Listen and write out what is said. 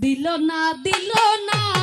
দিল না দিল না।